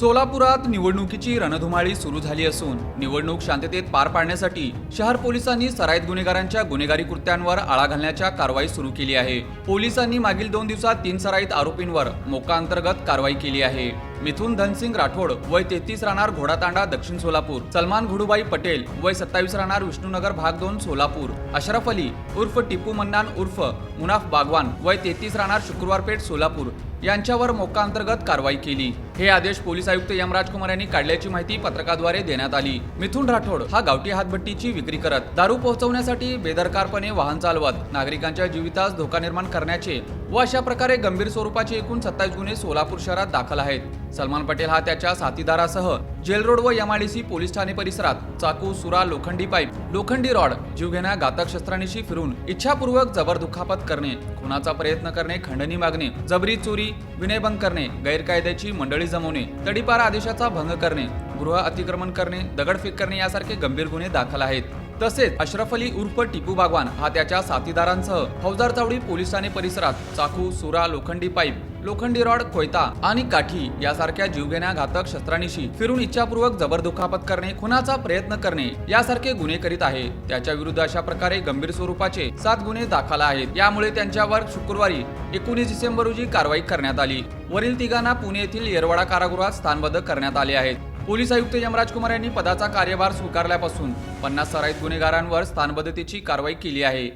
सोलापुरात निवडणुकीची रणधुमाळी सुरू झाली असून निवडणूक शांततेत पार पाडण्यासाठी शहर पोलिसांनी सराईत गुन्हेगारांच्या गुन्हेगारी कृत्यांवर आळा घालण्याच्या कारवाई सुरू केली आहे. पोलिसांनी मागील दोन दिवसात तीन सराईत आरोपींवर मोका अंतर्गत कारवाई केली आहे. मिथुन धनसिंग राठोड वय तेहतीस राहणार घोडातांडा दक्षिण सोलापूर सलमान घुडुबाई पटेल वय सत्तावीस राहणार विष्णुनगर भाग दोन सोलापूर अशरफ अली उर्फ टिपू मन्नान उर्फ मुनाफ बागवान वय तेहतीस राहणार शुक्रवारपेठ सोलापूर यांच्यावर मोका अंतर्गत कारवाई केली. हे आदेश पोलीस आयुक्त एम राजकुमार यांनी काढल्याची माहिती पत्रकाद्वारे देण्यात आली. मिथुन राठोड हा गावठी हातभट्टीची विक्री करत दारू पोहोचवण्यासाठी बेदरकारपणे वाहन चालवत नागरिकांच्या जीवितास धोका निर्माण करण्याचे व अशा प्रकारे गंभीर स्वरूपाचे एकूण सत्तावीस गुन्हे सोलापूर शहरात दाखल आहेत. सलमान पटेल हा त्याच्या साथीदारासह जेल रोड व एमआयडीसी पोलीस ठाणे परिसरात चाकू सुरा लोखंडी पाईप लोखंडी रॉड जीवघेण्या घातक शस्त्रांनीशी फिरून इच्छापूर्वक जबर दुखापत करणे खुनाचा प्रयत्न करणे खंडणी मागणे जबरी चोरी विनयभंग करणे गैरकायद्याची मंडळी जमवणे तडीपार आदेशाचा भंग करणे गृह अतिक्रमण करणे दगडफेक करणे यासारखे गंभीर गुन्हे दाखल आहेत. तसेच अशरफ अली उर्फ टिपू बागवान हा त्याच्या साथीदारांसह फौजदार चावडी पोलिसाने ठाणे परिसरात चाकू सुरा लोखंडी पाईप लोखंडी रॉड कोयता आणि काठी यासारख्या जीवघेण्या घातक शस्त्रांनीशी फिरून इच्छापूर्वक जबर दुखापत करणे खुनाचा प्रयत्न करणे यासारखे गुन्हे करीत आहे. त्याच्या विरुद्ध अशा प्रकारे गंभीर स्वरूपाचे सात गुन्हे दाखल आहेत. यामुळे त्यांच्यावर शुक्रवारी एकोणीस डिसेंबर रोजी कारवाई करण्यात आली. वरील तिघांना पुणे येथील येरवाडा कारागृहात स्थानबद्ध करण्यात आले आहेत. पोलीस आयुक्त यमराज कुमार यांनी पदाचा कार्यभार स्वीकारल्यापासून पन्नास सराईत गुन्हेगारांवर स्थानबद्धतेची कारवाई केली आहे.